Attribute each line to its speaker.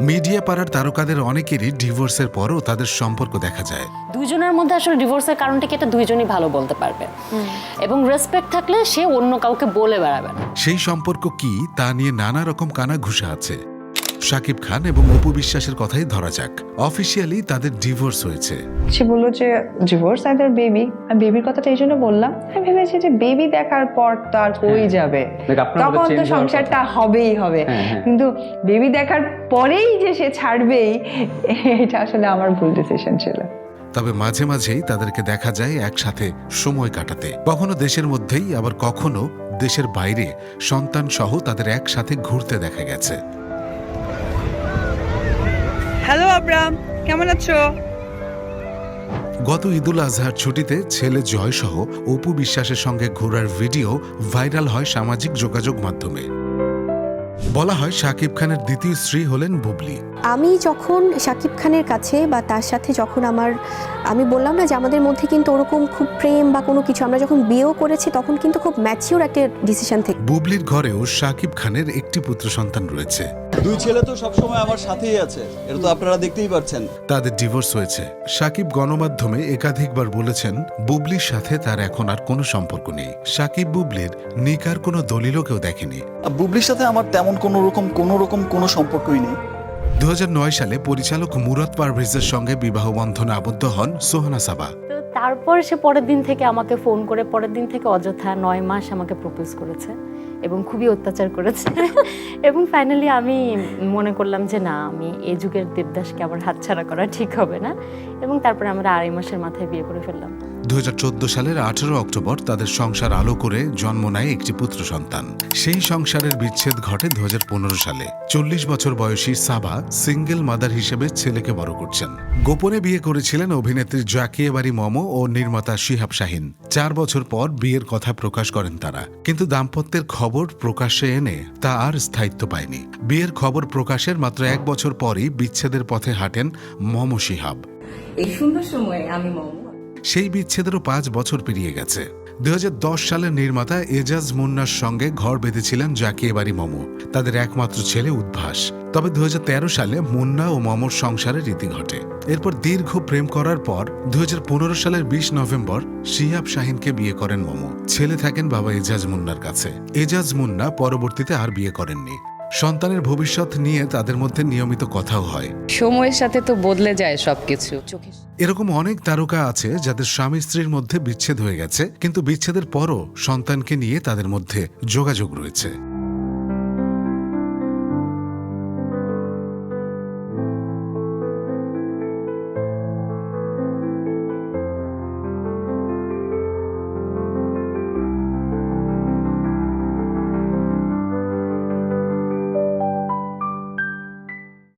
Speaker 1: Media পাড়ার তারকাদের অনেকেরই ডিভোর্সের পরও তাদের সম্পর্ক দেখা যায়।
Speaker 2: দুইজনের মধ্যে আসলে ডিভোর্সের কারণটা কি এটা দুইজনই ভালো বলতে পারবে। এবং রেসপেক্ট থাকলে সে অন্য কাউকে বলে বেড়াবে না।
Speaker 1: সেই সম্পর্ক কি তা নিয়ে নানা রকম কানা ঘুষা আছে। শাকিব খান এবং অপু বিশ্বাসের কথাই ধরা যাক। অফিসিয়ালি তাদের ডিভোর্স হয়েছে।
Speaker 3: সে বলল যে ডিভোর্স আইদার বেবি আমি বেবির কথাটা এই জন্য বললাম। আমি ভেবেছি যে বেবি দেখার পর তো আর কই যাবে।
Speaker 4: আপনার মধ্যে
Speaker 3: তখন তো সংসারটা হবেই হবে।
Speaker 4: হ্যাঁ, হ্যাঁ।
Speaker 3: কিন্তু বেবি দেখার পরেই যে সে ছাড়বেই এটা আসলে আমার ভুল ডিসিশন ছিল।
Speaker 1: তবে মাঝে মাঝেই তাদেরকে দেখা যায় একসাথে সময় কাটাতে। কখনো দেশের মধ্যেই আবার কখনো দেশের বাইরে সন্তান সহ তাদের একসাথে ঘুরতে দেখা গেছে।
Speaker 5: হ্যালো আব্রাম কেমন আছো?
Speaker 1: গত ঈদুল আজহার ছুটিতে ছেলে জয় সহ অপু বিশ্বাসের সঙ্গে ঘোরার ভিডিও ভাইরাল হয় সামাজিক যোগাযোগ মাধ্যমে। বলা হয় শাকিব খানের দ্বিতীয় স্ত্রী হলেন বুবলি।
Speaker 6: আমি যখন শাকিব খানের কাছে বা তার সাথে যখন আমার আমি বললাম না যে আমাদের মধ্যে কিন্তু ওরকম খুব প্রেম বা কোনো কিছু আমরা যখন বিয়েও করেছি তখন কিন্তু খুব ম্যাচিওর একটা ডিসিশন থেকে
Speaker 1: বুবলির ঘরেও শাকিব খানের একটি পুত্র সন্তান রয়েছে।
Speaker 7: দুই ছেলে তো সবসময় আমার সাথেই আছে। এটা তো আপনারা দেখতেই পাচ্ছেন
Speaker 1: তাদের ডিভোর্স হয়েছে। শাকিব গণমাধ্যমে একাধিকবার বলেছেন বুবলির সাথে তার এখন আর কোনো সম্পর্ক নেই। শাকিব বুবলির নিকার কোনো দলিলও কেউ দেখেনি।
Speaker 7: আর বুবলির সাথে আমার তেমন কোনো রকম কোনো রকম কোনো সম্পর্কই নেই।
Speaker 1: দু হাজার নয় সালে পরিচালক মুরাদ পারভেজের সঙ্গে বিবাহ বন্ধনে আবদ্ধ হন সোহানা সাবা।
Speaker 2: তো তারপর সে পরের দিন থেকে আমাকে ফোন করে পরের দিন থেকে অযথা নয় মাস আমাকে প্রপোজ করেছে। এবং খুবই অত্যাচার করেছে। এবং ফাইনালি আমি মনে করলাম যে, না, আমি এই যুগের দেবদাসকে আমার হাতছাড়া করা ঠিক হবে না। এবং তারপরে আমরা আড়াই মাসের মাথায় বিয়ে করে ফেললাম।
Speaker 1: দু হাজার চোদ্দ সালের আঠারো অক্টোবর তাদের সংসার আলো করে জন্ম নেয় একটি পুত্র সন্তান। সেই সংসারের বিচ্ছেদ ঘটে দুহাজার পনেরো সালে। চল্লিশ বছর বয়সী সাবা সিঙ্গেল মাদার হিসেবে ছেলেকে বড় করছেন। গোপনে বিয়ে করেছিলেন অভিনেত্রী জাকিয়ে মমো ও নির্মাতা শিহাব শাহিন। চার বছর পর বিয়ের কথা প্রকাশ করেন তারা। কিন্তু দাম্পত্যের খবর প্রকাশ্যে এনে তা আর স্থায়িত্ব পায়নি। বিয়ের খবর প্রকাশের মাত্র এক বছর পরই বিচ্ছেদের পথে হাঁটেন মম শিহাব।
Speaker 8: এই সুন্দর সময়ে আমি মম।
Speaker 1: সেই বিচ্ছেদেরও পাঁচ বছর পেরিয়ে গেছে। দুই হাজার দশ সালের নির্মাতা এজাজ মুন্নার সঙ্গে ঘর বেঁধেছিলেন জাকিয়ে বাড়ি মমো, তাদের একমাত্র ছেলে উদ্ভাস। তবে দুই হাজার তেরো সালে মুন্না ও মমর সংসারে রীতি ঘটে। এরপর দীর্ঘ প্রেম করার পর দু হাজার পনেরো সালের বিশ নভেম্বর শিহাব শাহিনকে বিয়ে করেন মমো। ছেলে থাকেন বাবা এজাজ মুন্নার কাছে। এজাজ মুন্না পরবর্তীতে আর বিয়ে করেননি। সন্তানের ভবিষ্যৎ নিয়ে তাদের মধ্যে নিয়মিত কথাও হয়।
Speaker 5: সময়ের সাথে তো বদলে যায় সবকিছু। চোখের
Speaker 1: এরকম অনেক তারকা আছে যাদের স্বামী স্ত্রীর মধ্যে বিচ্ছেদ হয়ে গেছে কিন্তু বিচ্ছেদের পরও সন্তানকে নিয়ে তাদের মধ্যে যোগাযোগ রয়েছে।